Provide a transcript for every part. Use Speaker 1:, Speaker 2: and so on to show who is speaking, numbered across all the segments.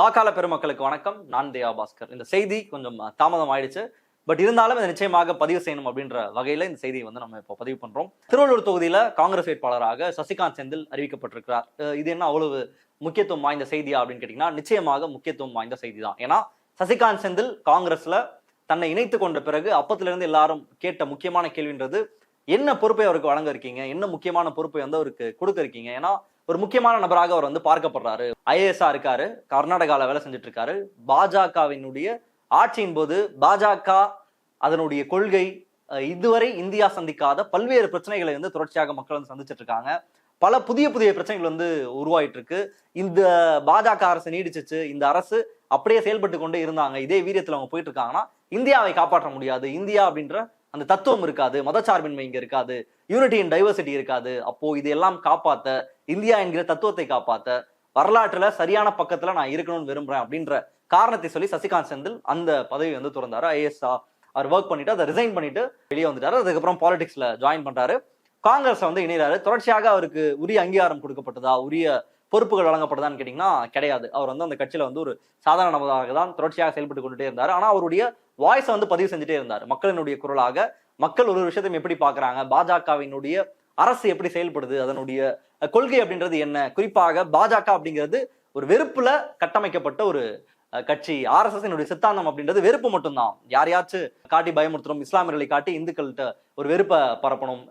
Speaker 1: வாக்காள பெருமக்களுக்கு வணக்கம். நான் தேவா பாஸ்கர். இந்த செய்தி கொஞ்சம் தாமதம் ஆயிடுச்சு பட் இருந்தாலும் இதை நிச்சயமாக பதிவு செய்யணும் அப்படின்ற வகையில இந்த செய்தியை வந்து நம்ம இப்போ பதிவு பண்றோம். திருவள்ளூர் தொகுதியில காங்கிரஸ் வேட்பாளராக சசிகாந்த் செந்தில் அறிவிக்கப்பட்டிருக்கிறார். இது என்ன அவ்வளவு முக்கியத்துவம் வாய்ந்த செய்தியா அப்படின்னு கேட்டீங்கன்னா நிச்சயமாக முக்கியத்துவம் வாய்ந்த செய்தி தான். ஏன்னா சசிகாந்த் செந்தில் காங்கிரஸ்ல தன்னை இணைத்து கொண்ட பிறகு அப்பத்திலிருந்து எல்லாரும் கேட்ட முக்கியமான கேள்வின்றது என்ன பொறுப்பை அவருக்கு வழங்க இருக்கீங்க? என்ன முக்கியமான பொறுப்பை வந்து அவருக்கு கொடுக்க இருக்கீங்க? ஏன்னா ஒரு முக்கியமான நபராக அவர் வந்து பார்க்கப்படுறாரு. ஐஏஎஸ்ஆ இருக்காரு கர்நாடகாவில் வேலை செஞ்சுட்டு இருக்காரு பாஜகவினுடைய ஆட்சியின் போது பாஜக அதனுடைய கொள்கை இதுவரை இந்தியா சந்திக்காத பல்வேறு பிரச்சனைகளை வந்து தொடர்ச்சியாக மக்கள் வந்து சந்திச்சிட்டு இருக்காங்க பல புதிய புதிய பிரச்சனைகள் வந்து உருவாயிட்டு இருக்கு இந்த பாஜக அரசு நீடிச்சிச்சு. இந்த அரசு அப்படியே செயல்பட்டு கொண்டே இருந்தாங்க. இதே வீரியத்தில் அவங்க போயிட்டு இருக்காங்கன்னா இந்தியாவை காப்பாற்ற முடியாது. இந்தியா அப்படின்ற அந்த தத்துவம் இருக்காது. மதச்சார்பின்மை இங்க இருக்காது. யூனிட்டி அண்ட் டைவர்சிட்டி இருக்காது. அப்போ இது எல்லாம் காப்பாத்த இந்தியா என்கிற தத்துவத்தை காப்பாத்த வரலாற்றுல சரியான பக்கத்துல நான் இருக்கணும்னு விரும்புறேன் அப்படின்ற காரணத்தை சொல்லி சசிகாந்த் செந்தில் அந்த பதவி வந்து திறந்தாரு. ஐஎஸ்ஆ அவர் ஒர்க் பண்ணிட்டு அதை ரிசைன் பண்ணிட்டு வெளியே வந்துட்டாரு. அதுக்கப்புறம் பாலிடிக்ஸ்ல ஜாயின் பண்றாரு. காங்கிரஸ் வந்து இணைகிறாரு தொடர்ச்சியாக அவருக்கு உரிய அங்கீகாரம் கொடுக்கப்பட்டதா உரிய பொறுப்புகள் வழங்கப்படுதான்னு கேட்டீங்கன்னா கிடையாது. அவர் வந்து அந்த கட்சியில வந்து ஒரு சாதாரண நபராக தான் தொடர்ச்சியாக செயல்பட்டு கொண்டுட்டே இருந்தார். ஆனா அவருடைய வாய்ஸை வந்து பதிவு செஞ்சுட்டே இருந்தார். மக்களினுடைய குரலாக மக்கள் ஒரு விஷயத்தையும் எப்படி பாக்குறாங்க பாஜகவினுடைய அரசு எப்படி செயல்படுது? அதனுடைய கொள்கை அப்படின்றது என்ன? குறிப்பாக பாஜக அப்படிங்கிறது ஒரு வெறுப்புல கட்டமைக்கப்பட்ட ஒரு கட்சி. ஆர்எஸ்எஸ்னுடைய சித்தாந்தம் அப்படின்றது வெறுப்பு மட்டும்தான். யாரையாச்சும் காட்டி பயமுறுத்தணும் இஸ்லாமியர்களை காட்டி இந்துக்கள்கிட்ட ஒரு வெறுப்பை பரப்பணும்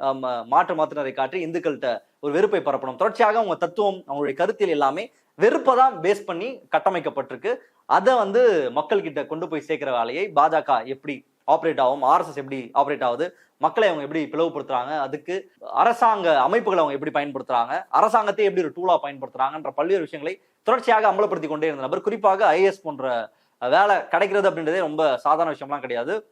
Speaker 1: மாற்று மாத்தினரை காட்டி இந்துக்கள்கிட்ட ஒரு வெறுப்பை பரப்பணும். தொடர்ச்சியாக அவங்க தத்துவம் அவங்களுடைய கருத்தியல் எல்லாமே வெறுப்பை தான் பேஸ் பண்ணி கட்டமைக்கப்பட்டிருக்கு. அதை வந்து மக்கள் கிட்ட கொண்டு போய் சேர்க்கிற வேலையை பாஜக எப்படி ஆப்ரேட் ஆகும். ஆர்எஸ்எஸ் எப்படி ஆப்ரேட் ஆகுது? மக்களை அவங்க எப்படி பிளவுபடுத்துறாங்க? அதுக்கு அரசாங்க அமைப்புகளை அவங்க எப்படி பயன்படுத்துறாங்க? அரசாங்கத்தை எப்படி ஒரு டூலா பயன்படுத்துறாங்கன்ற பல்வேறு விஷயங்களை தொடர்ச்சியாக அமலப்படுத்தி கொண்டே இருந்த நபர். குறிப்பாக ஐஏஎஸ் போன்ற வேலை கிடைக்கிறது அப்படின்றதே ரொம்ப சாதாரண விஷயம்லாம் கிடையாது.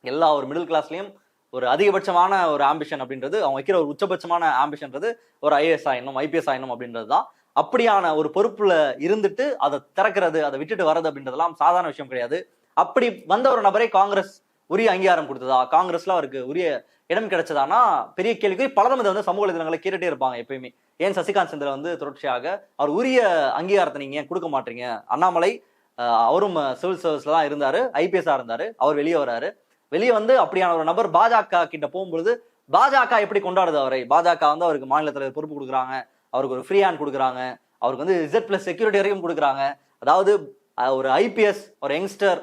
Speaker 1: எல்லா ஒரு மிடில் கிளாஸ்லயும் ஒரு அதிகபட்சமான ஒரு ஆம்பிஷன் அப்படின்றது அவங்க வைக்கிற ஒரு உச்சபட்சமான ஆம்பிஷன்றது ஒரு ஐஏஎஸ் ஆயினும் ஐபிஎஸ் ஆயினும் அப்படின்றது தான். அப்படியான ஒரு பொறுப்புல இருந்துட்டு அதை திறக்கிறது அதை விட்டுட்டு வர்றது அப்படின்றதெல்லாம் சாதாரண விஷயம் கிடையாது. அப்படி வந்த ஒரு நபரை காங்கிரஸ் உரிய அங்கீகாரம் கொடுத்ததா? காங்கிரஸ்ல அவருக்கு உரிய இடம் கிடைச்சதானா? பெரிய கேள்விக்கு பலரும் இதை வந்து சமூக வலைதளங்களை கேட்டுட்டே இருப்பாங்க எப்பயுமே. ஏன் சசிகாந்த் செந்தில் வந்து தொடர்ச்சியாக அவர் உரிய அங்கீகாரத்தை நீங்க ஏன் கொடுக்க மாட்டீங்க? அண்ணாமலை அவரும் சிவில் சர்வீஸ்ல தான் இருந்தாரு ஐபிஎஸ்ஆ இருந்தாரு அவர் வெளியே வராரு. வெளியே வந்து அப்படியான ஒரு நபர் பாஜக கிட்ட போகும்பொழுது பாஜக எப்படி கொண்டாடுது அவரை? பாஜக வந்து அவருக்கு மாநில தலைவர் பொறுப்பு கொடுக்குறாங்க அவருக்கு ஒரு ஃப்ரீ ஹேண்ட் கொடுக்குறாங்க அவருக்கு வந்து இசட் பிளஸ் செக்யூரிட்டி வரைக்கும் கொடுக்குறாங்க. அதாவது ஒரு ஐபிஎஸ் ஒரு யங்ஸ்டர்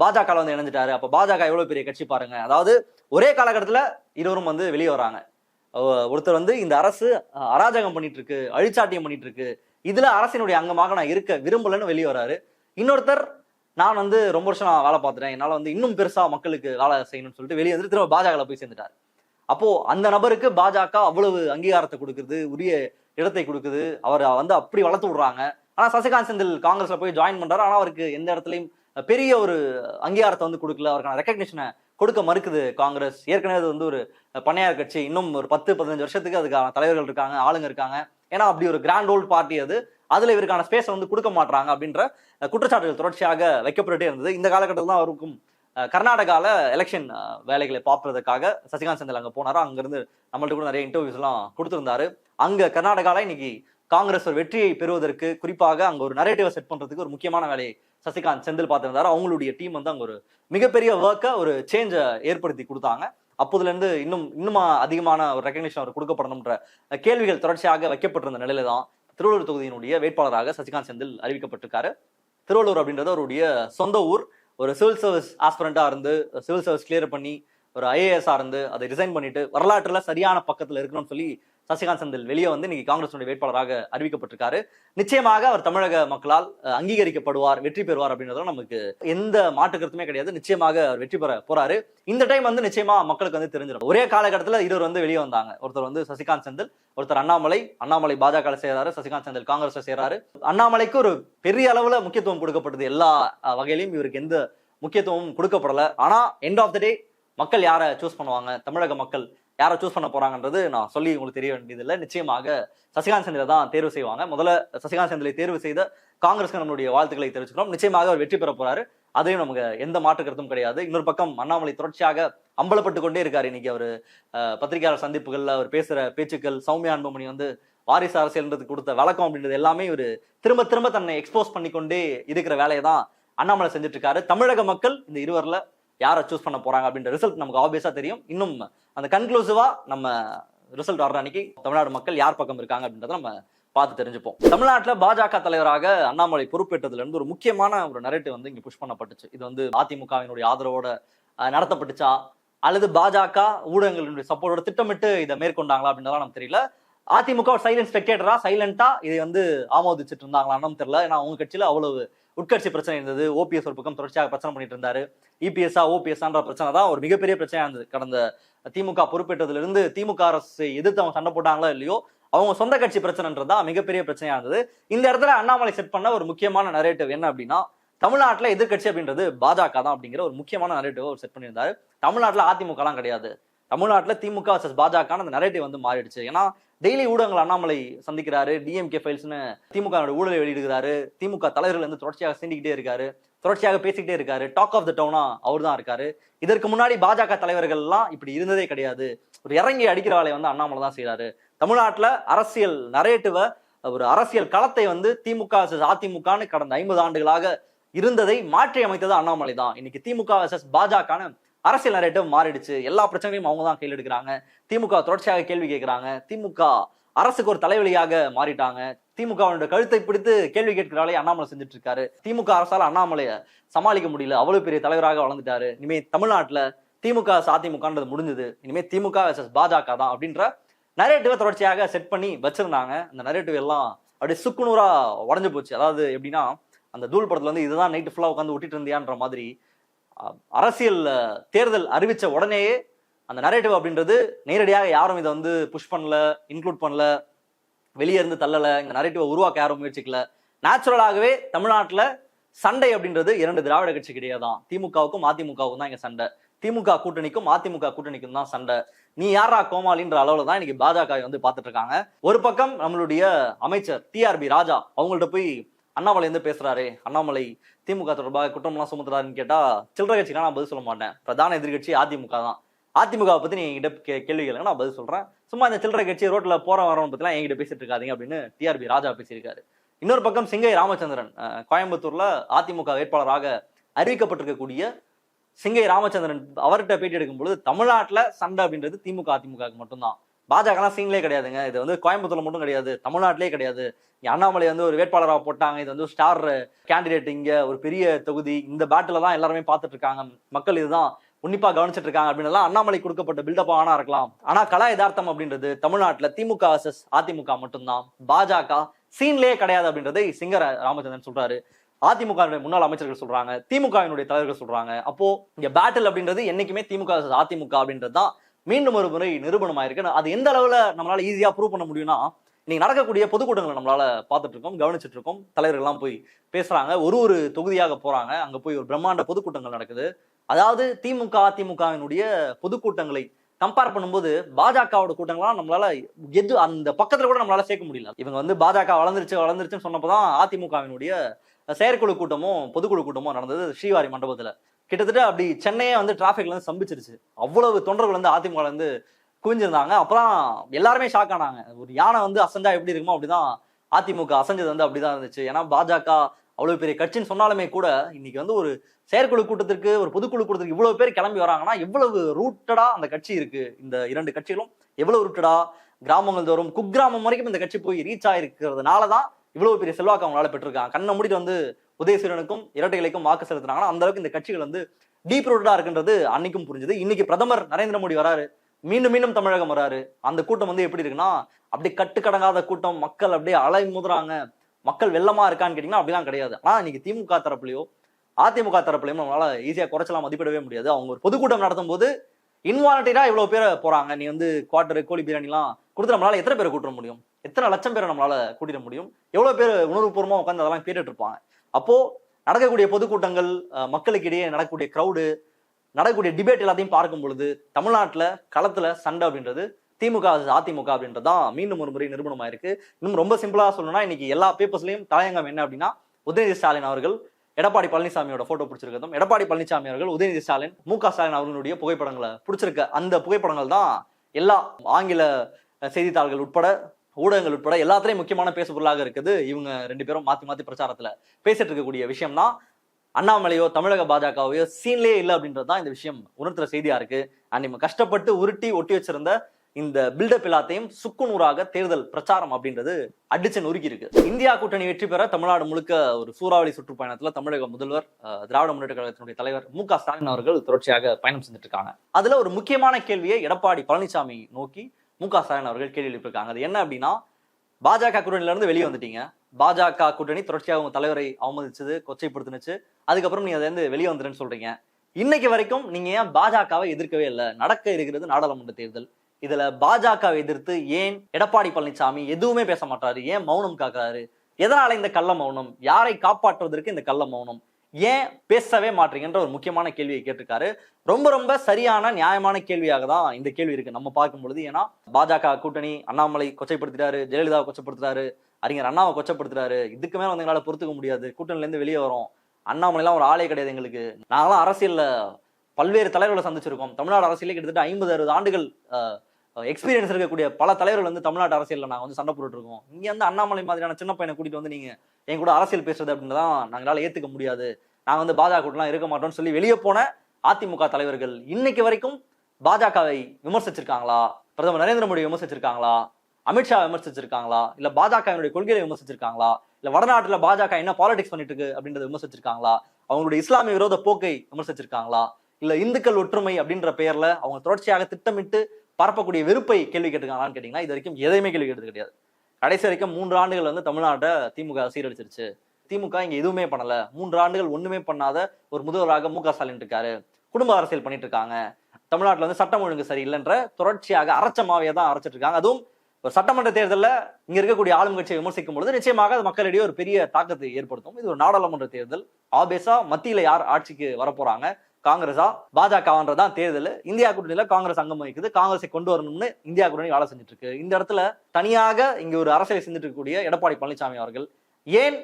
Speaker 1: பாஜக வந்து இணைஞ்சிட்டாரு. அப்ப பாஜக எவ்வளவு பெரிய கட்சி பாருங்க. அதாவது ஒரே காலகட்டத்துல இருவரும் வந்து வெளியே வராங்க. ஒருத்தர் வந்து இந்த அரசு அராஜகம் பண்ணிட்டு இருக்கு அழிச்சாட்டியம் பண்ணிட்டு இருக்கு இதுல அரசினுடைய அங்கமாக நான் இருக்க விரும்பலன்னு வெளியே வராரு. இன்னொருத்தர் நான் வந்து ரொம்ப வருஷம் நான் வேலை பார்த்துட்டேன். என்னால் வந்து இன்னும் பெருசா மக்களுக்கு வேலை செய்யணும்னு சொல்லிட்டு வெளியே வந்து திரும்ப பாஜகவில் போய் சேர்ந்துட்டார். அப்போ அந்த நபருக்கு பாஜக அவ்வளவு அங்கீகாரத்தை கொடுக்குது உரிய இடத்தை கொடுக்குது. அவர் வந்து அப்படி வளர்த்து விடுறாங்க. ஆனா சசிகாந்த் செந்தில் காங்கிரஸ்ல போய் ஜாயின் பண்றாரு. ஆனா அவருக்கு எந்த இடத்துலையும் பெரிய ஒரு அங்கீகாரத்தை வந்து கொடுக்கல. அவருக்கான ரெக்கக்னிஷனை கொடுக்க மறுக்குது காங்கிரஸ். ஏற்கனவே அது வந்து ஒரு பண்ணையார் கட்சி. இன்னும் ஒரு பத்து பதினஞ்சு வருஷத்துக்கு அதுக்கான தலைவர்கள் இருக்காங்க ஆளுங்க இருக்காங்க. ஏன்னா அப்படி ஒரு கிராண்ட் ஓல்டு பார்ட்டி அது. அதுல இவருக்கான ஸ்பேஸை வந்து கொடுக்க மாட்டாங்க அப்படின்ற குற்றச்சாட்டுகள் தொடர்ச்சியாக வைக்கப்பட்டுட்டே இருந்தது. இந்த காலகட்டத்தில் தான் அவருக்கும் கர்நாடகாவில் எலெக்ஷன் வேலைகளை பார்ப்பதற்காக சசிகாந்த் செந்தில் அங்கே போனாரு? அங்கேருந்து நம்மள்ட்ட கூட நிறைய இன்டர்வியூஸ்லாம் கொடுத்துருந்தாரு. அங்கே கர்நாடகாவில் இன்னைக்கு காங்கிரஸ் ஒரு வெற்றியை பெறுவதற்கு குறிப்பாக அங்கே ஒரு நரேட்டிவை செட் பண்ணுறதுக்கு ஒரு முக்கியமான வேலையை சசிகாந்த் செந்தில் பார்த்துருந்தாரு. அவங்களுடைய டீம் வந்து அங்கே ஒரு மிகப்பெரிய ஒர்க்கை ஒரு சேஞ்சை ஏற்படுத்தி கொடுத்தாங்க. அப்போதுலேருந்து இன்னும் இன்னுமா அதிகமான ஒரு ரெக்கக்னிஷன் அவர் கொடுக்கப்படணும்ன்ற கேள்விகள் தொடர்ச்சியாக வைக்கப்பட்டிருந்த நிலையில தான் திருவள்ளூர் தொகுதியினுடைய வேட்பாளராக சசிகாந்த் செந்தில் அறிவிக்கப்பட்டிருக்காரு. திருவள்ளூர் அப்படின்றது அவருடைய சொந்த ஊர். ஒரு சிவில் சர்வீஸ் ஆஸ்பிரண்டாக இருந்து சிவில் சர்வீஸ் கிளியர் பண்ணி ஒரு ஐஏஎஸ்ஆ இருந்து அதை ரிசைன் பண்ணிட்டு வரலாற்றுல சரியான பக்கத்தில் இருக்கணும்னு சொல்லி சசிகாந்த் செந்தில் வெளியே வந்து இன்னைக்கு காங்கிரஸுடைய வேட்பாளராக அறிவிக்கப்பட்டிருக்காரு. நிச்சயமாக அவர் தமிழக மக்களால் அங்கீகரிக்கப்படுவார் வெற்றி பெறுவார் அப்படின்றத நமக்கு எந்த மாற்று கருத்துமே கிடையாது. நிச்சயமாக அவர் வெற்றி பெற போறாரு. இந்த டைம் வந்து நிச்சயமா மக்களுக்கு வந்து தெரிஞ்சிடும். ஒரே காலகட்டத்தில் இருவர் வந்து வெளியே வந்தாங்க. ஒருத்தர் வந்து சசிகாந்த் செந்தில் ஒருத்தர் அண்ணாமலை அண்ணாமலை பாஜக செய்யறாரு சசிகாந்த் செந்தில் காங்கிரஸ் செய்யறாரு அண்ணாமலைக்கு ஒரு பெரிய அளவுல முக்கியத்துவம் கொடுக்கப்பட்டது எல்லா வகையிலும் இவருக்கு எந்த முக்கியத்துவமும் கொடுக்கப்படல. ஆனா எண்ட் ஆஃப் த டே மக்கள் யாரை சூஸ் பண்ணுவாங்க? தமிழக மக்கள் யாரை சூஸ் பண்ண போறாங்கன்றது நான் சொல்லி உங்களுக்கு தெரிய வேண்டியதில்லை. நிச்சயமாக சசிகாந்த் செந்திலை தான் தேர்வு செய்வாங்க. முதல்ல சசிகாந்த் செந்திலை தேர்வு செய்த காங்கிரஸ்க்கு நம்மளுடைய வாழ்த்துக்களை தெரிவிச்சுக்கிறோம். நிச்சயமாக அவர் வெற்றி பெற போறாரு. அதையும் நமக்கு எந்த மாற்று கருத்தும் கிடையாது. இன்னொரு பக்கம் அண்ணாமலை தொடர்ச்சியாக அம்பலப்பட்டு கொண்டே இருக்காரு. இன்னைக்கு அவர் பத்திரிகையாளர் சந்திப்புகள்ல அவர் பேசுற பேச்சுக்கள் சௌமியா அன்புமணி வந்து வாரிசு அரசியல்ன்றது கொடுத்த வழக்கம் அப்படின்றது எல்லாமே ஒரு திரும்ப திரும்ப தன்னை எக்ஸ்போஸ் பண்ணிக்கொண்டே இருக்கிற வேலையை தான் அண்ணாமலை செஞ்சுட்டு இருக்காரு தமிழக மக்கள் இந்த இருவரில் யாரை சூஸ் பண்ண போறாங்க அப்படின்ற ரிசல்ட் நமக்கு ஆப்வியஸா தெரியும். இன்னும் அந்த கன்க்ளூசிவா நம்ம ரிசல்ட் வர்ற அன்னைக்கு தமிழ்நாடு மக்கள் யார் பக்கம் இருக்காங்க அப்படின்றத நம்ம பார்த்து தெரிஞ்சுப்போம். தமிழ்நாட்டில் பாஜக தலைவராக அண்ணாமலை பொறுப்பேற்றதுலேருந்து ஒரு முக்கியமான ஒரு நரேட்டிவ் வந்து இங்கே புஷ் பண்ணப்பட்டுச்சு. இது வந்து அதிமுகவினுடைய ஆதரவோட நடத்தப்பட்டுச்சா? அல்லது பாஜக ஊடகங்களுடைய சப்போர்ட்டோட திட்டமிட்டு இதை மேற்கொண்டாங்களா அப்படின்றதெல்லாம் நமக்கு தெரியல. அதிமுக ஒரு சைலண்ட் ஸ்பெக்டேட்டரா சைலண்டா இதை வந்து ஆமோதிச்சுட்டு இருந்தாங்களான்னு தெரியல. ஏன்னா அவங்க கட்சியில அவ்வளவு உட்கட்சி பிரச்சனை இருந்தது ஓபிஎஸ் ஒரு பக்கம் தொடர்ச்சியாக பிரச்சனை பண்ணிட்டு இருந்தாரு. இபிஎஸ்ஆ ஓபிஎஸ்ஆன்ற பிரச்சனை தான் ஒரு மிகப்பெரிய பிரச்சனையாக இருந்தது. கடந்த திமுக பொறுப்பேற்றதுலேருந்து திமுக அரசு எதிர்த்து அவங்க சண்டை போட்டாங்களோ இல்லையோ அவங்க சொந்த கட்சி பிரச்சனைன்றதுதான் மிகப்பெரிய பிரச்சனையா இருந்தது. இந்த இடத்துல அண்ணாமலை செட் பண்ண ஒரு முக்கியமான நரேட்டிவ் என்ன அப்படின்னா தமிழ்நாட்டில் எதிர்க்கட்சி அப்படின்றது பாஜக தான் அப்படிங்கிற ஒரு முக்கியமான நரேட்டிவ் அவர் செட் பண்ணியிருந்தாரு. தமிழ்நாட்டில் அதிமுகலாம் கிடையாது. தமிழ்நாட்டில் திமுக வர்சஸ் பாஜகன்னு அந்த நரேட்டிவ் வந்து மாறிடுச்சு. ஏன்னா டெய்லி ஊடகங்கள் அண்ணாமலை சந்திக்கிறாரு டிஎம்கே ஃபைல்ஸ்னு திமுக ஊழலை வெளியிடுகிறாரு திமுக தலைவர்கள் வந்து தொடர்ச்சியாக சீண்டிக்கிட்டே இருக்காரு தொடர்ச்சியாக பேசிக்கிட்டே இருக்காரு டாக் ஆஃப் த டவுனா அவர் தான் இருக்காரு. இதற்கு முன்னாடி பாஜக தலைவர்கள்லாம் இப்படி இருந்ததே கிடையாது. ஒரு இறங்கி அடிக்கிற வேலையை வந்து அண்ணாமலை தான் செய்கிறாரு தமிழ்நாட்டில் அரசியல் நரேட்டிவை ஒரு அரசியல் களத்தை வந்து திமுக versus அதிமுகன்னு கடந்த ஐம்பது ஆண்டுகளாக இருந்ததை மாற்றி அமைத்தது அண்ணாமலை தான். இன்னைக்கு திமுக versus பாஜகன்னு அரசியல் நரேட்டிவ் மாறிடுச்சு. எல்லா பிரச்சனையும் அவங்க தான் கையில் எடுக்கிறாங்க திமுக தொடர்ச்சியாக கேள்வி கேட்கிறாங்க. திமுக அரசுக்கு ஒரு தலைவலியாக மாறிட்டாங்க. திமுகவுடைய கழுத்தை பிடித்து கேள்வி கேட்கிறாலே அண்ணாமலை செஞ்சுட்டு இருக்காரு திமுக அரசால் அண்ணாமலையை சமாளிக்க முடியல. அவ்வளவு பெரிய தலைவராக வளர்ந்துட்டாரு. இனிமே தமிழ்நாட்டில் திமுக அதிமுகன்றது முடிஞ்சது. இனிமே திமுக versus பாஜக தான் அப்படின்ற நரேட்டிவை தொடர்ச்சியாக செட் பண்ணி வச்சிருந்தாங்க. அந்த நரேட்டிவ் எல்லாம் அப்படியே சுக்குநூறா உடஞ்சு போச்சு. அதாவது எப்படின்னா அந்த தூள் படத்துல வந்து இதுதான் நைட்டு ஃபுல்லா உட்காந்து ஒட்டிட்டு இருந்தியான்ற மாதிரி அரசியல் தேர்தல் அறிவித்த உடனேயே அந்த நரேட்டிவ் அப்படின்றது நேரடியாக யாரும் இதை வந்து புஷ் பண்ணல இன்க்ளூட் பண்ணல வெளியே இருந்து தள்ளலை இந்த நரேட்டிவை உருவாக்க யாரும் முயற்சிக்கல. நேச்சுரலாகவே தமிழ்நாட்டில் சண்டை அப்படின்றது இரண்டு திராவிட கட்சி கிடையாது தான். திமுகவுக்கும் அதிமுகவுக்கும் தான் இங்கே சண்டை. திமுக கூட்டணிக்கும் அதிமுக கூட்டணிக்கும் தான் சண்டை. நீ யாரா கோமாளின்ற அளவில் தான் இன்னைக்கு பாஜக வந்து பார்த்துட்டு இருக்காங்க. ஒரு பக்கம் நம்மளுடைய அமைச்சர் டிஆர்பி ராஜா அவங்கள்ட்ட போய் அண்ணாமலை வந்து பேசுறாரு. அண்ணாமலை திமுக தொடர்பாக குற்றம்லாம் சுமத்துறாருன்னு கேட்டா சில்லறை கட்சிக்கு நான் பதில் சொல்ல மாட்டேன். பிரதான எதிர்கட்சி அதிமுக தான். அதிமுக பத்தி நீங்க என்கிட்ட கே- கேள்வி கேளுங்க நான் பதில் சொல்றேன். சும்மா இந்த சில்லறை கட்சி ரோட்ல போற வரவன் பத்திலாம் என்கிட்ட பேசிட்டு இருக்காதிங்க அப்படின்னு டிஆர்பி ராஜா பேசியிருக்காரு. இன்னொரு பக்கம் சிங்கை ராமச்சந்திரன் கோயம்புத்தூர்ல அதிமுக வேட்பாளராக அறிவிக்கப்பட்டிருக்கக்கூடிய சிங்கை ராமச்சந்திரன் அவர்கிட்ட பேட்டி எடுக்கும் பொழுது தமிழ்நாட்டுல சண்டை அப்படின்றது திமுக அதிமுக மட்டும்தான். பாஜகலாம் சீன்லே கிடையாதுங்க. இது வந்து கோயம்புத்தூர்ல மட்டும் கிடையாது. தமிழ்நாட்டிலே கிடையாது. அண்ணாமலை வந்து ஒரு வேட்பாளராக போட்டாங்க. இது வந்து ஸ்டார் கேண்டிடேட் இங்க ஒரு பெரிய தொகுதி. இந்த பேட்டில் தான் எல்லாருமே பார்த்துட்டு இருக்காங்க மக்கள் இதுதான் உன்னிப்பா கவனிச்சிட்டு இருக்காங்க அப்படின்னு அண்ணாமலை கொடுக்கப்பட்ட பில்டப் ஆனா இருக்கலாம். ஆனா கலா யதார்த்தம் அப்படின்றது தமிழ்நாட்டுல திமுக வர்சஸ் அதிமுக மட்டும்தான். பாஜக சீன்லேயே கிடையாது அப்படின்றதை சிங்கர ராமச்சந்திரன் சொல்றாரு. அதிமுக முன்னாள் அமைச்சர்கள் சொல்றாங்க. திமுகவினுடைய தலைவர்கள் சொல்றாங்க. அப்போ இங்க பேட்டில் அப்படின்றது என்னைக்குமே திமுக அதிமுக அப்படின்றது தான் மீண்டும் ஒரு முறை நிரூபணம் அது எந்த அளவில் நம்மளால ஈஸியாக ப்ரூவ் பண்ண முடியும்னா இன்னைக்கு நடக்கக்கூடிய பொதுக்கூட்டங்களை நம்மளால பார்த்துட்டு இருக்கோம் கவனிச்சுட்டு இருக்கோம். தலைவர்கள்லாம் போய் பேசுறாங்க ஒரு ஒரு தொகுதியாக போறாங்க. அங்க போய் ஒரு பிரம்மாண்ட பொதுக்கூட்டங்கள் நடக்குது. அதாவது திமுக அதிமுகவினுடைய பொதுக்கூட்டங்களை கம்பேர் பண்ணும்போது பாஜகவோட கூட்டங்கள்லாம் நம்மளால எது அந்த பக்கத்துல கூட நம்மளால சேர்க்க முடியல. இவங்க வந்து பாஜக வளர்ந்துருச்சு வளர்ந்துருச்சுன்னு சொன்னப்பதான் அதிமுகவினுடைய செயற்குழு கூட்டமும் பொதுக்குழு கூட்டமும் நடந்தது. ஸ்ரீவாரி மண்டபத்துல. கிட்டத்தட்ட அப்படி சென்னையே வந்து டிராஃபிக்ல வந்து சம்பிச்சிருச்சு அவ்வளவு தொண்டர்கள் வந்து அதிமுக வந்து குவிஞ்சிருந்தாங்க. அப்புறம் எல்லாருமே ஷாக் ஆனாங்க. ஒரு யானை வந்து அசஞ்சா எப்படி இருக்குமோ அப்படிதான் அதிமுக அசஞ்சது வந்து அப்படிதான் இருந்துச்சு. ஏன்னா பாஜக அவ்வளவு பெரிய கட்சின்னு சொன்னாலுமே கூட இன்னைக்கு வந்து ஒரு செயற்குழு கூட்டத்திற்கு ஒரு பொதுக்குழு கூட்டத்திற்கு இவ்வளவு பேர் கிளம்பி வராங்கன்னா எவ்வளவு ரூட்டடா அந்த கட்சி இருக்கு. இந்த இரண்டு கட்சிகளும் எவ்வளவு ரூட்டடா கிராமங்கள் தோறும் குக்கிராமம் வரைக்கும் இந்த கட்சி போய் ரீச் ஆயிருக்கிறதுனால தான் இவ்வளவு பெரிய செல்வாக்கு அவங்களால பெற்றிருக்காங்க. கண்ணை மூடிட்டு வந்து உதயசூரனுக்கும் இரட்டைகளுக்கும் வாக்கு செலுத்துனாங்கன்னா அந்த அளவுக்கு இந்த கட்சிகள் வந்து டீப் ரூட்டடா இருக்குன்றது அன்னைக்கும் புரிஞ்சுது. இன்னைக்கு பிரதமர் நரேந்திர மோடி வராரு. மீண்டும் மீண்டும் தமிழகம் வராரு. அந்த கூட்டம் வந்து எப்படி இருக்குன்னா அப்படியே கட்டுக்கடங்காத கூட்டம். மக்கள் அப்படியே அலை முதுறாங்க மக்கள் வெள்ளமா இருக்கான்னு கேட்டீங்கன்னா அப்படிலாம் கிடையாது. ஆனா இன்னைக்கு திமுக தரப்புலையோ அதிமுக தரப்புலையும் நம்மளால ஈஸியா குறைச்சலாம் மதிப்பிடவே முடியாது. அவங்க ஒரு பொதுக்கூட்டம் நடத்தும் போது இன்வாலண்டரியா இவ்வளவு பேர் போறாங்க. நீ வந்து குவார்டர் கோழி பிரியாணிலாம் கொடுத்து நம்மளால எத்தனை பேரை கூட்ட முடியும்? எத்தனை லட்சம் பேரை நம்மளால கூட்டிட முடியும்? எவ்வளவு பேர் உணர்வுபூர்வமா உட்காந்து அதெல்லாம் கேட்டுட்டு இருப்பாங்க. அப்போது நடக்கக்கூடிய பொதுக்கூட்டங்கள் மக்களுக்கிடையே நடக்கக்கூடிய க்ரௌடு நடக்கக்கூடிய டிபேட் எல்லாத்தையும் பார்க்கும் பொழுது தமிழ்நாட்டில் களத்தில் சண்டை அப்படின்றது திமுக அதிமுக அப்படின்றது தான் மீண்டும் ஒரு முறை நிரூபணமா இருக்கு இன்னும் ரொம்ப சிம்பிளாக சொல்லணும்னா இன்னைக்கு எல்லா பேப்பர்ஸ்லையும் தலையங்கம் என்ன அப்படின்னா உதயநிதி ஸ்டாலின் அவர்கள் எடப்பாடி பழனிசாமியோட ஃபோட்டோ பிடிச்சிருக்கதும் எடப்பாடி பழனிசாமி அவர்கள் உதயநிதி ஸ்டாலின் மு க ஸ்டாலின் அவர்களுடைய புகைப்படங்களை பிடிச்சிருக்க அந்த புகைப்படங்கள் தான் எல்லா ஆங்கில செய்தித்தாள்கள் உட்பட ஊடகங்கள் உட்பட எல்லாத்துலேயும் முக்கியமான பேசுபொருளாக இருக்குது. இவங்க ரெண்டு பேரும் மாற்றி மாற்றி பிரச்சாரத்தில் பேசிட்டு இருக்கக்கூடிய விஷயம் தான். அண்ணாமலையோ தமிழக பாஜகவையோ சீன்லேயே இல்லை அப்படின்றது தான் இந்த விஷயம். உணர்த்துற செய்தியாக இருக்குது அண்ட் இவங்க கஷ்டப்பட்டு உருட்டி ஒட்டி வச்சிருந்த இந்த பில்டப் எல்லாத்தையும் சுக்குநூறாக தேர்தல் பிரச்சாரம் அப்படின்றது அடிச்சு நொறுக்கி இருக்கு. இந்தியா கூட்டணி வெற்றி பெற தமிழ்நாடு முழுக்க ஒரு சூறாவளி சுற்றுப்பயணத்துல தமிழக முதல்வர் திராவிட முன்னேற்ற கழகத்தினுடைய தலைவர் மு க ஸ்டாலின் அவர்கள் தொடர்ச்சியாக பயணம் செஞ்சுட்டு இருக்காங்க. அதுல ஒரு முக்கியமான கேள்வியை எடப்பாடி பழனிசாமி நோக்கி மு க ஸ்டாலின் அவர்கள் கேள்வி எழுப்பியிருக்காங்க. அது என்ன அப்படின்னா பாஜக கூட்டணியில இருந்து வெளியே வந்துட்டீங்க. பாஜக கூட்டணி தொடர்ச்சியாக உங்க தலைவரை அவமதிச்சது கொச்சைப்படுத்துனுச்சு. அதுக்கப்புறம் நீங்க அதை வந்து வெளியே வந்துருன்னு சொல்றீங்க. இன்னைக்கு வரைக்கும் நீங்க ஏன் பாஜகவை எதிர்க்கவே இல்லை? நடக்க இருக்கிறது நாடாளுமன்ற தேர்தல். இதுல பாஜகவை எதிர்த்து ஏன் எடப்பாடி பழனிசாமி எதுவுமே பேச மாட்டாரு? ஏன் மௌனம் காக்குறாரு? எதனால இந்த கள்ள மௌனம்? யாரை காப்பாற்றுவதற்கு இந்த கள்ள மௌனம்? ஏன் பேசவே மாட்டீங்கன்ற ஒரு முக்கியமான கேள்வியை கேட்டிருக்காரு. ரொம்ப ரொம்ப சரியான நியாயமான கேள்வியாக தான் இந்த கேள்வி இருக்கு. நம்ம பார்க்கும் பொழுது ஏன்னா பாஜக கூட்டணி அண்ணாமலை கொச்சைப்படுத்திட்டாரு ஜெயலலிதாவை கொச்சைப்படுத்துறாரு அறிஞர் அண்ணாவை கொச்சப்படுத்துறாரு. இதுக்கு மேல வந்து எங்களால் பொறுத்துக்க முடியாது. கூட்டணிலேருந்து வெளியே வரும். அண்ணாமலைலாம் ஒரு ஆளே கிடையாது எங்களுக்கு. நாங்களாம் அரசியல்ல பல்வேறு தலைவர்களை சந்திச்சிருக்கோம். தமிழ்நாடு அரசியலே கிட்டத்தட்ட ஐம்பது அறுபது ஆண்டுகள் எக்ஸ்பீரியன்ஸ் இருக்கக்கூடிய பல தலைவர்கள் வந்து தமிழ்நாட்டு அரசியலில் நாங்கள் வந்து சண்டை போட்டுட்டு இருக்கோம் வந்து அண்ணாமலை மாதிரியான சின்ன பையனை கூட்டிகிட்டு வந்து நீங்கள் என் கூட அரசியல் பேசுறது அப்படின்னு தான் நாங்களால் ஏத்துக்க முடியாது. நாங்கள் வந்து பாஜக கூட்டலாம் இருக்க மாட்டோம்னு சொல்லி வெளியே போன அதிமுக தலைவர்கள் இன்னைக்கு வரைக்கும் பாஜகவை விமர்சிச்சிருக்காங்களா? பிரதமர் நரேந்திர மோடி விமர்சிச்சிருக்காங்களா? அமித்ஷா விமர்சிச்சிருக்காங்களா? இல்ல பாஜகவினுடைய கொள்கையை விமர்சிச்சிருக்காங்களா? இல்ல வடநாட்டுல பாஜக என்ன பாலிடிக்ஸ் பண்ணிட்டு இருக்கு அப்படின்றத விமர்சிச்சிருக்காங்களா? அவங்களுடைய இஸ்லாமிய விரோத போக்கை விமர்சிச்சிருக்காங்களா? இல்ல இந்துக்கள் ஒற்றுமை அப்படின்ற பெயர்ல அவங்க தொடர்ச்சியாக திட்டமிட்டு பரப்பக்கூடிய வெறுப்பை கேள்வி கேட்டுக்காங்களான்னு கேட்டீங்கன்னா இது வரைக்கும் எதையுமே கேள்வி கேட்டது கிடையாது. கடைசி வரைக்கும் மூன்று ஆண்டுகள் வந்து தமிழ்நாட்டை திமுக சீரழிச்சிருச்சு. திமுக இங்க எதுவுமே பண்ணல. மூன்று ஆண்டுகள் ஒண்ணுமே பண்ணாத ஒரு முதல்வராக மு க ஸ்டாலின் இருக்காரு. குடும்ப அரசியல் பண்ணிட்டு இருக்காங்க. தமிழ்நாட்டில் வந்து சட்டம் ஒழுங்கு சரியில்லைன்ற தொடர்ச்சியாக அரைச்சமாவே தான் அரைச்சிட்டு இருக்காங்க. அதுவும் ஒரு சட்டமன்ற தேர்தலில் இங்க இருக்கக்கூடிய ஆளும் கட்சியை விமர்சிக்கும் பொழுது நிச்சயமாக அது மக்களிடையே ஒரு பெரிய தாக்கத்தை ஏற்படுத்தும். இது ஒரு நாடாளுமன்ற தேர்தல். ஆபேசா மத்தியில யார் ஆட்சிக்கு வரப்போறாங்க? காங்கிரஸா? பாஜகன்றதான் தேர்தல். இந்தியா கூட்டணியில காங்கிரஸ் அங்கம் வகிக்குது. காங்கிரஸை கொண்டு வரணும்னு இந்தியா கூட்டணி வேலை செஞ்சுட்டு இருக்கு இந்த இடத்துல தனியாக இங்க ஒரு அரசியலை செஞ்சுட்டு இருக்கக்கூடிய எடப்பாடி பழனிசாமி அவர்கள் ஏன்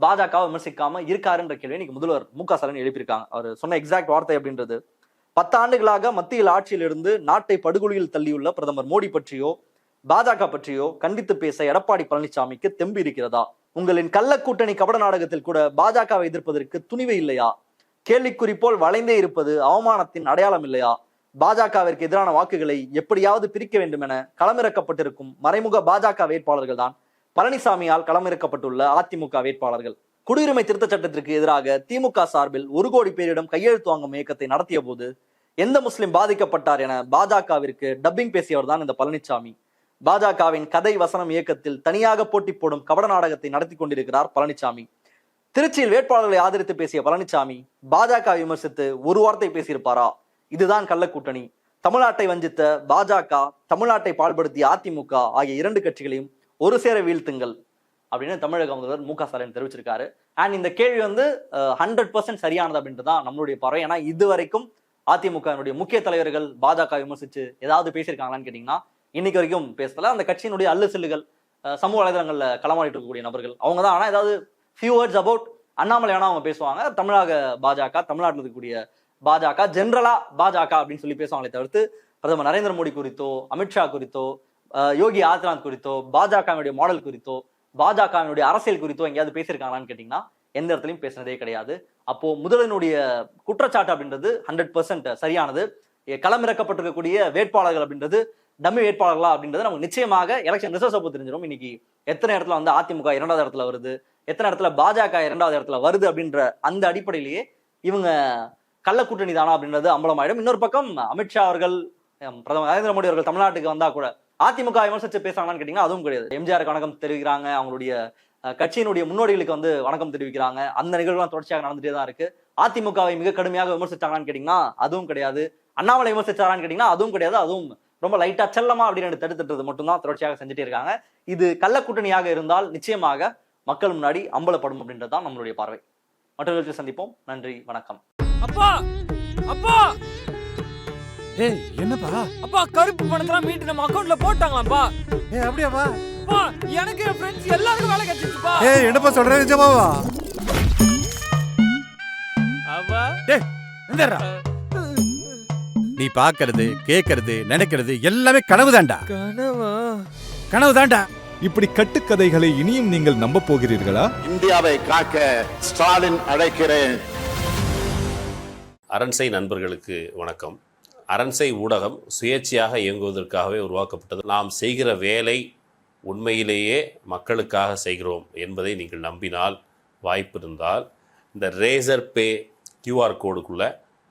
Speaker 1: பாஜகவை விமர்சிக்காம இருக்காருன்ற கேள்வி இன்னைக்கு முதல்வர் மு க ஸ்டாலின் எழுப்பியிருக்காங்க. அவர் சொன்ன எக்ஸாக்ட் வார்த்தை அப்படின்றது. பத்தாண்டுகளாக மத்தியில் ஆட்சியில் இருந்து நாட்டை படுகொலியில் தள்ளியுள்ள பிரதமர் மோடி பற்றியோ பாஜக பற்றியோ கண்டித்து பேச எடப்பாடி பழனிசாமிக்கு தெம்பு இருக்கிறதா? உங்களின் கள்ள கூட்டணி கபட நாடகத்தில் கூட பாஜகவை எதிர்ப்பதற்கு துணிவு இல்லையா? கேள்விக்குறி போல் வளைந்தே இருப்பது அவமானத்தின் அடையாளம் இல்லையா? பாஜகவிற்கு எதிரான வாக்குகளை எப்படியாவது பிரிக்க வேண்டும் என களமிறக்கப்பட்டிருக்கும் மறைமுக பாஜக வேட்பாளர்கள் தான் பழனிசாமியால் களமிறக்கப்பட்டுள்ள அதிமுக வேட்பாளர்கள். குடியுரிமை திருத்த சட்டத்திற்கு எதிராக திமுக சார்பில் ஒரு கோடி பேரிடம் கையெழுத்து வாங்கும் இயக்கத்தை நடத்திய போது எந்த முஸ்லிம் பாதிக்கப்பட்டார் என பாஜகவிற்கு டப்பிங் பேசியவர் தான் இந்த பழனிசாமி. பாஜகவின் கதை வசனம் இயக்கத்தில் தனியாக போட்டி போடும் கபட நாடகத்தை நடத்தி கொண்டிருக்கிறார் பழனிசாமி. திருச்சியில் வேட்பாளர்களை ஆதரித்து பேசிய பழனிசாமி பாஜக விமர்சித்து ஒரு வார்த்தை பேசியிருப்பாரா? இதுதான் கள்ள கூட்டணி. தமிழ்நாட்டை வஞ்சித்த பாஜக தமிழ்நாட்டை பாழ்படுத்திய அதிமுக ஆகிய இரண்டு கட்சிகளையும் ஒரு சேர வீழ்த்துங்கள் அப்படின்னு தமிழக முதல்வர் மு க ஸ்டாலின் தெரிவிச்சிருக்காரு. அண்ட் இந்த கேள்வி வந்து ஹண்ட்ரட் பர்சன்ட் சரியானது அப்படின்றது தான் நம்மளுடைய பார்வை. ஏன்னா இது வரைக்கும் அதிமுகவினுடைய முக்கிய தலைவர்கள் பாஜக விமர்சித்து ஏதாவது பேசியிருக்காங்களான்னு கேட்டிங்கன்னா இன்னைக்கு வரைக்கும் பேசல. அந்த கட்சியினுடைய அல்லு செல்லுகள் சமூக வலைதளங்களில் களமாடிட்டு இருக்கக்கூடிய நபர்கள் அவங்க தான் ஆனால் ஏதாவது ஃபியூ வேர்ட்ஸ் அபவுட் அண்ணாமலை வேணா அவங்க பேசுவாங்க. தமிழக பாஜக தமிழ்நாட்டில் இருக்கக்கூடிய பாஜக ஜென்ரலா பாஜக அப்படின்னு சொல்லி பேசுவாங்களே தவிர்த்து பிரதமர் நரேந்திர மோடி குறித்தோ அமித்ஷா குறித்தோ யோகி ஆதித்யநாத் குறித்தோ பாஜகவினுடைய மாடல் குறித்தோ பாஜகவினுடைய அரசியல் குறித்தோ எங்கேயாவது பேசியிருக்காங்களான்னு கேட்டிங்கன்னா எந்த இடத்துலையும் பேசுனதே கிடையாது. அப்போ முதலினுடைய குற்றச்சாட்டு அப்படின்றது ஹண்ட்ரட் பர்சன்ட் சரியானது. களமிறக்கப்பட்டிருக்கக்கூடிய வேட்பாளர்கள் அப்படின்றது டம்மி வேட்பாளர்களா அப்படின்றது நமக்கு நிச்சயமாக எலெக்ஷன் ரிசல்ட்ஸ் அப்போ தெரிஞ்சிடும். இன்னைக்கு எத்தனை இடத்துல வந்து அதிமுக இரண்டாவது இடத்துல வருது எத்தனை இடத்துல பாஜக இரண்டாவது இடத்துல வருது அப்படின்ற அந்த அடிப்படையிலேயே இவங்க கள்ள கூட்டணி தானா அப்படின்றது அம்பலமாயிடும். இன்னொரு பக்கம் அமித்ஷா அவர்கள் பிரதமர் நரேந்திர மோடி அவர்கள் தமிழ்நாட்டுக்கு வந்தா கூட அதிமுக விமர்சிச்சு பேசுறாங்கன்னு கேட்டீங்கன்னா அதுவும் கிடையாது. எம்ஜிஆருக்கு வணக்கம் தெரிவிக்கிறாங்க அவங்களுடைய கட்சியினுடைய முன்னோடிகளுக்கு வந்து வணக்கம் தெரிவிக்கிறாங்க. அந்த நிகழ்வுலாம் தொடர்ச்சியாக நடந்துட்டே தான் இருக்கு. அதிமுகவை மிக கடுமையாக விமர்சிச்சாங்களான்னு கேட்டீங்கன்னா அதுவும் கிடையாது. அண்ணாமலை விமர்சிச்சாரான்னு கேட்டீங்கன்னா அதுவும் கிடையாது. அதுவும் ரொம்ப லைட்டா செல்லமா அப்படின்னு தடுத்துட்டது மட்டும்தான் தொடர்ச்சியாக செஞ்சுட்டே இருக்காங்க. இது கள்ள கூட்டணியாக இருந்தால் நிச்சயமாக மக்கள் முன்னாடி அம்பலப்படும் அப்படின்றது தான் நம்மளுடைய பார்வை. நிகழ்ச்சியில் சந்திப்போம். நன்றி வணக்கம்.
Speaker 2: அப்பா! அப்பா!
Speaker 3: ஏய் என்னப்பா?
Speaker 2: அப்பா கருப்பு பணத்தெல்லாம் மீட்டு நம்ம அக்கவுண்ட்ல போட்டாங்களாப்பா
Speaker 3: ஏய் அப்படியாப்பா?
Speaker 2: அப்பா எனக்கு என் ஃப்ரெண்ட்ஸ் எல்லாருக்கும் வேலை கிடைச்சிச்சுப்பா
Speaker 3: ஏய் என்னப்பா சொல்ற நிஜமாவா?
Speaker 2: அவ
Speaker 3: டேய் எந்தடா நீ பாக்குறது கேக்குறது நினைக்கிறது எல்லாமே கனவு தான்டா
Speaker 2: கனவா?
Speaker 3: கனவு தான்டா
Speaker 4: இப்படி கட்டுக்கதைகளை இனியும் நீங்கள் நம்பப் போகிறீர்களா?
Speaker 5: இந்தியாவை காக்க ஸ்டாலின் அழைக்கிறேன்.
Speaker 6: அரண்சை நண்பர்களுக்கு வணக்கம். அரண்சை ஊடகம் சுயேட்சையாக இயங்குவதற்காகவே உருவாக்கப்பட்டது. நாம் செய்கிற வேலை உண்மையிலேயே மக்களுக்காக செய்கிறோம் என்பதை நீங்கள் நம்பினால் வாய்ப்பு இருந்தால் இந்த ரேசர் பே கியூஆர் கோடுக்குள்ளே